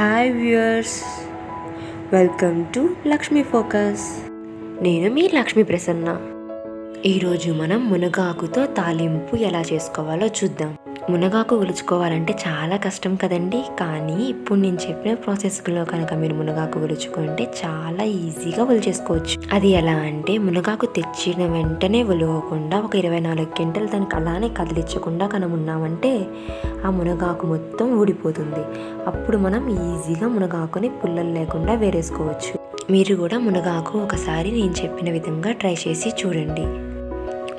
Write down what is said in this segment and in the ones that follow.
Hi viewers welcome to Lakshmi focus నేను మీ లక్ష్మీ ప్రసన్న. ఈరోజు మనం మునగాకుతో తాలింపు ఎలా చేసుకోవాలో చూద్దాం. మునగాకు ఒలుచుకోవాలంటే చాలా కష్టం కదండి. కానీ ఇప్పుడు నేను చెప్పిన ప్రాసెస్లో కనుక మీరు మునగాకు ఒలుచుకుంటే చాలా ఈజీగా ఒలిచేసుకోవచ్చు అది ఎలా అంటే మునగాకు తెచ్చిన వెంటనే ఒలువకుండా ఒక ఇరవై నాలుగు గంటలు దానికి అలానే కదిలించకుండా కనుక ఉన్నామంటే ఆ మునగాకు మొత్తం ఊడిపోతుంది. అప్పుడు మనం ఈజీగా మునగాకుని పుల్లలు లేకుండా వేరేసుకోవచ్చు. మీరు కూడా మునగాకు ఒకసారి నేను చెప్పిన విధంగా ట్రై చేసి చూడండి.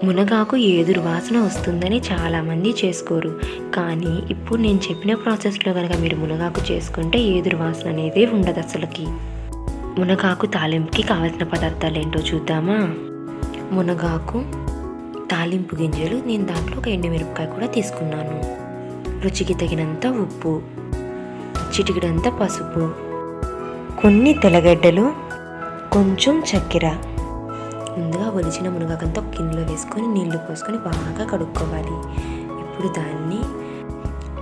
మునగాకు ఏదురు వాసన వస్తుందని చాలామంది చేసుకోరు. కానీ ఇప్పుడు నేను చెప్పిన ప్రాసెస్లో కనుక మీరు మునగాకు చేసుకుంటే ఏదురు వాసన అనేది ఉండదు అసలుకి. మునగాకు తాలింపుకి కావాల్సిన పదార్థాలు ఏంటో చూద్దామా? మునగాకు తాలింపు గింజలు నేను దాంట్లో ఒక ఎండుమిరపకాయ కూడా తీసుకున్నాను. రుచికి తగినంత ఉప్పు చిటికిడంత పసుపు కొన్ని తెల్లగడ్డలు కొంచెం చక్కెర ముందుగా ఒలిచిన మునగాకంతా ఒక గిన్నెలో వేసుకొని నీళ్ళు పోసుకొని బాగా కడుక్కోవాలి. ఇప్పుడు దాన్ని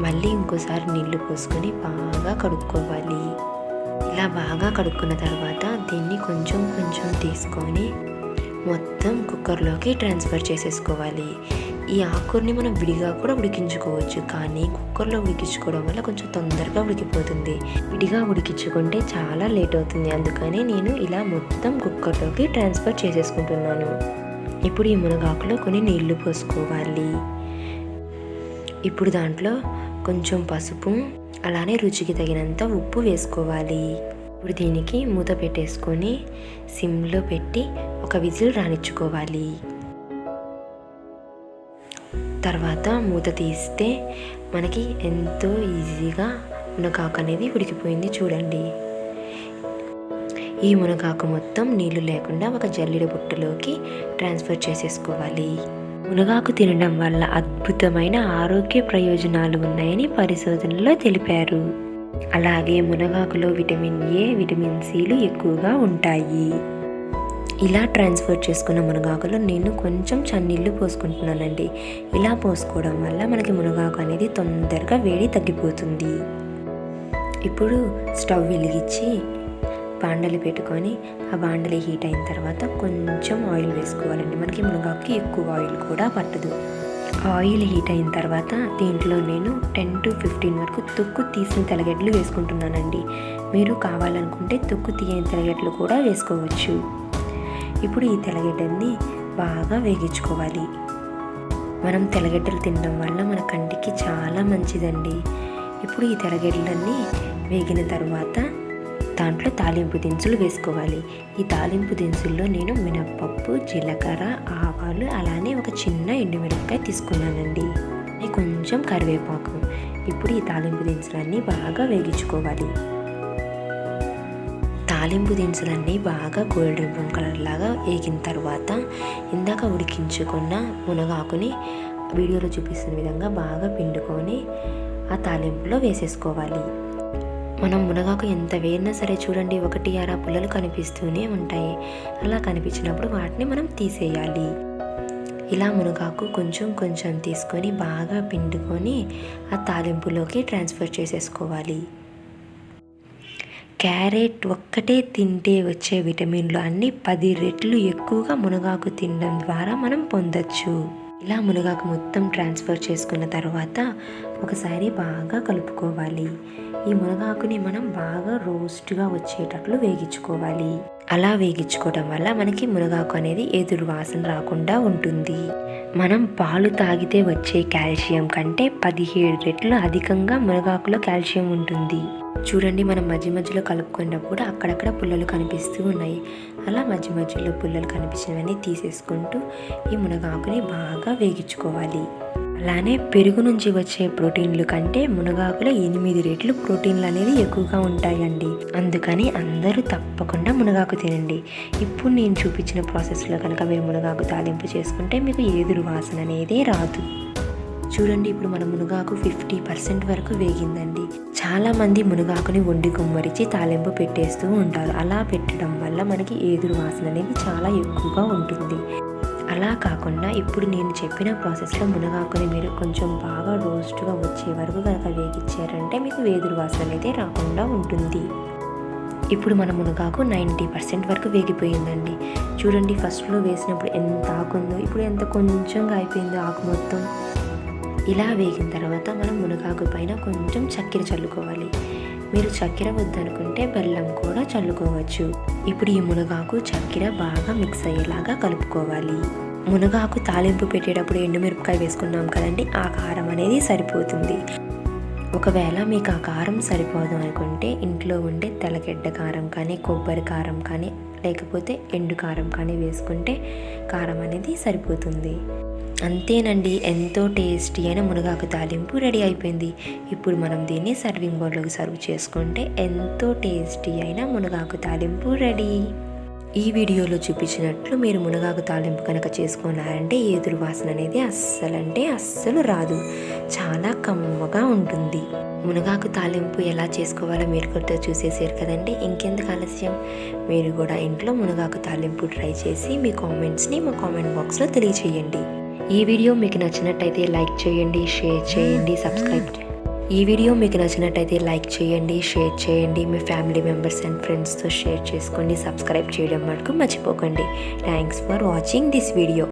మళ్ళీ ఇంకోసారి నీళ్ళు పోసుకొని బాగా కడుక్కోవాలి. ఇలా బాగా కడుక్కున్న తర్వాత దీన్ని కొంచెం కొంచెం తీసుకొని మొత్తం కుక్కర్లోకి ట్రాన్స్ఫర్ చేసేసుకోవాలి. ఈ ఆకుని మనం విడిగా కూడా ఉడికించుకోవచ్చు కానీ కుక్కర్లో ఉడికించుకోవడం వల్ల కొంచెం తొందరగా ఉడికిపోతుంది. విడిగా ఉడికించుకుంటే చాలా లేట్ అవుతుంది. అందుకనే నేను ఇలా మొత్తం కుక్కర్లోకి ట్రాన్స్ఫర్ చేసేసుకుంటున్నాను. ఇప్పుడు ఈ మునగాకులో కొన్ని నీళ్ళు పోసుకోవాలి. ఇప్పుడు దాంట్లో కొంచెం పసుపు అలానే రుచికి తగినంత ఉప్పు వేసుకోవాలి. ఇప్పుడు దీనికి మూత పెట్టేసుకొని సిమ్లో పెట్టి ఒక విజిల్ రానిచ్చుకోవాలి. తర్వాత మూత తీస్తే మనకి ఎంతో ఈజీగా మునగాకు అనేది ఉడికిపోయింది చూడండి. ఈ మునగాకు మొత్తం నీళ్ళు లేకుండా ఒక జల్లెడ బుట్టలోకి ట్రాన్స్ఫర్ చేసేసుకోవాలి. మునగాకు తినడం వల్ల అద్భుతమైన ఆరోగ్య ప్రయోజనాలు ఉన్నాయని పరిశోధనలో తెలిపారు. అలాగే మునగాకులో విటమిన్ ఏ విటమిన్ సిలు ఎక్కువగా ఉంటాయి. ఇలా ట్రాన్స్ఫర్ చేసుకున్న మునగాకులో నేను కొంచెం చన్నీళ్ళు పోసుకుంటున్నానండి. ఇలా పోసుకోవడం వల్ల మనకి మునగాకు అనేది తొందరగా వేడి తగ్గిపోతుంది. ఇప్పుడు స్టవ్ వెలిగించి బాండలు పెట్టుకొని ఆ బాండలి హీట్ అయిన తర్వాత కొంచెం ఆయిల్ వేసుకోవాలండి. మనకి మునగాకు ఎక్కువ ఆయిల్ కూడా పట్టదు. ఆయిల్ హీట్ అయిన తర్వాత దీంట్లో నేను టెన్ టు ఫిఫ్టీన్ వరకు తొక్కు తీసిన తెలగడ్లు వేసుకుంటున్నానండి. మీరు కావాలనుకుంటే తొక్కు తీయని తెలగడ్లు కూడా వేసుకోవచ్చు. ఇప్పుడు ఈ తెల్లగడ్డల్ని బాగా వేగించుకోవాలి. మనం తెల్లగడ్డలు తినడం వల్ల మన కంటికి చాలా మంచిదండి. ఇప్పుడు ఈ తెల్లగడ్డలన్నీ వేగిన తర్వాత దాంట్లో తాలింపు దినుసులు వేసుకోవాలి. ఈ తాలింపు దినుసుల్లో నేను మినప్పప్పు జీలకర్ర ఆవాలు అలానే ఒక చిన్న ఎండుమిరపకాయ తీసుకున్నానండి. కొంచెం కరివేపాకు. ఇప్పుడు ఈ తాలింపు దినుసులన్నీ బాగా వేగించుకోవాలి. తాలింపు దినుసులన్నీ బాగా గోల్డెన్ బ్రౌన్ కలర్ లాగా వేగిన తర్వాత ఇందాక ఉడికించుకున్న మునగాకుని వీడియోలో చూపిస్తున్న విధంగా బాగా పిండుకొని ఆ తాలింపులో వేసేసుకోవాలి. మనం మునగాకు ఎంత వేరినా సరే చూడండి ఒకటి అర పుల్లలు కనిపిస్తూనే ఉంటాయి. అలా కనిపించినప్పుడు వాటిని మనం తీసేయాలి. ఇలా మునగాకు కొంచెం కొంచెం తీసుకొని బాగా పిండుకొని ఆ తాలింపులోకి ట్రాన్స్ఫర్ చేసేసుకోవాలి. క్యారెట్ ఒక్కటే తింటే వచ్చే విటమిన్లు అన్నీ పది రెట్లు ఎక్కువగా మునగాకు తినడం ద్వారా మనం పొందొచ్చు. ఇలా మునగాకు మొత్తం ట్రాన్స్ఫర్ చేసుకున్న తర్వాత ఒకసారి బాగా కలుపుకోవాలి. ఈ మునగాకుని మనం బాగా రోస్ట్గా వచ్చేటట్లు వేగించుకోవాలి. అలా వేగించుకోవడం వల్ల మనకి మునగాకు అనేది ఎదురు వాసన రాకుండా ఉంటుంది. మనం పాలు తాగితే వచ్చే కాల్షియం కంటే పదిహేడు రెట్లు అధికంగా మునగాకులో కాల్షియం ఉంటుంది. చూడండి మనం మధ్య మధ్యలో కలుపుకున్నప్పుడు అక్కడక్కడ పుల్లలు కనిపిస్తూ ఉన్నాయి. అలా మధ్య మధ్యలో పుల్లలు కనిపించినవన్నీ తీసేసుకుంటూ ఈ మునగాకుని బాగా వేగించుకోవాలి. అలానే పెరుగు నుంచి వచ్చే ప్రోటీన్లు కంటే మునగాకులో ఎనిమిది రెట్లు ప్రోటీన్లు అనేది ఎక్కువగా ఉంటాయండి. అందుకని అందరూ తప్పకుండా మునగాకు తినండి. ఇప్పుడు నేను చూపించిన ప్రాసెస్లో కనుక మీరు మునగాకు తాలింపు చేసుకుంటే మీకు ఏదురు వాసన అనేది రాదు. చూడండి ఇప్పుడు మన మునగాకు ఫిఫ్టీ పర్సెంట్ వరకు వేగిందండి. చాలామంది మునగాకుని వండి గుమ్మరిచి తాలింపు పెట్టేస్తూ ఉంటారు. అలా పెట్టడం వల్ల మనకి ఏదురు వాసన అనేది చాలా ఎక్కువగా ఉంటుంది. అలా కాకుండా ఇప్పుడు నేను చెప్పిన ప్రాసెస్లో మునగాకుని మీరు కొంచెం బాగా రోస్ట్గా వచ్చే వరకు కనుక వేగించారంటే మీకు వేదురు వాసన అనేది రాకుండా ఉంటుంది. ఇప్పుడు మన మునగాకు నైంటీ పర్సెంట్ వరకు వేగిపోయిందండి. చూడండి ఫస్ట్లో వేసినప్పుడు ఎంత ఆకుందో ఇప్పుడు ఎంత కొంచెంగా అయిపోయిందో ఆకు మొత్తం. ఇలా వేగిన తర్వాత మనం మునగాకు పైన కొంచెం చక్కెర చల్లుకోవాలి. మీరు చక్కెర వద్దనుకుంటే బెల్లం కూడా చల్లుకోవచ్చు. ఇప్పుడు ఈ మునగాకు చక్కెర బాగా మిక్స్ అయ్యేలాగా కలుపుకోవాలి. మునగాకు తాలింపు పెట్టేటప్పుడు ఎండుమిరపకాయ వేసుకున్నాం కదండి ఆ కారం అనేది సరిపోతుంది. ఒకవేళ మీకు ఆ కారం సరిపోదు అనుకుంటే ఇంట్లో ఉండే తెల్లగడ్డ కారం కానీ కొబ్బరి కారం కానీ లేకపోతే ఎండు కారం కానీ వేసుకుంటే కారం అనేది సరిపోతుంది. అంతేనండి. ఎంతో టేస్టీ అయిన మునగాకు తాలింపు రెడీ అయిపోయింది. ఇప్పుడు మనం దీన్ని సర్వింగ్ బౌల్లోకి సర్వ్ చేసుకుంటే ఎంతో టేస్టీ అయిన మునగాకు తాలింపు రెడీ. ఈ వీడియోలో చూపించినట్లు మీరు మునగాకు తాలింపు కనుక చేసుకున్నారంటే ఏదురు వాసన అనేది అస్సలంటే అస్సలు రాదు. చాలా కమ్మగా ఉంటుంది. మునగాకు తాలింపు ఎలా చేసుకోవాలో మీరు కూడా చూసేసారు కదండి. ఇంకెందుకు ఆలస్యం? మీరు కూడా ఇంట్లో మునగాకు తాలింపు ట్రై చేసి మీ కామెంట్స్ని మా కామెంట్ బాక్స్లో తెలియచేయండి. ఈ వీడియో మీకు నచ్చినట్టయితే లైక్ చేయండి షేర్ చేయండి సబ్స్క్రైబ్ ఈ వీడియో మీకు నచ్చినట్టయితే లైక్ చేయండి షేర్ చేయండి మీ ఫ్యామిలీ మెంబర్స్ అండ్ ఫ్రెండ్స్తో షేర్ చేసుకోండి సబ్స్క్రైబ్ చేయడం మటుకు మర్చిపోకండి. Thanks for watching this video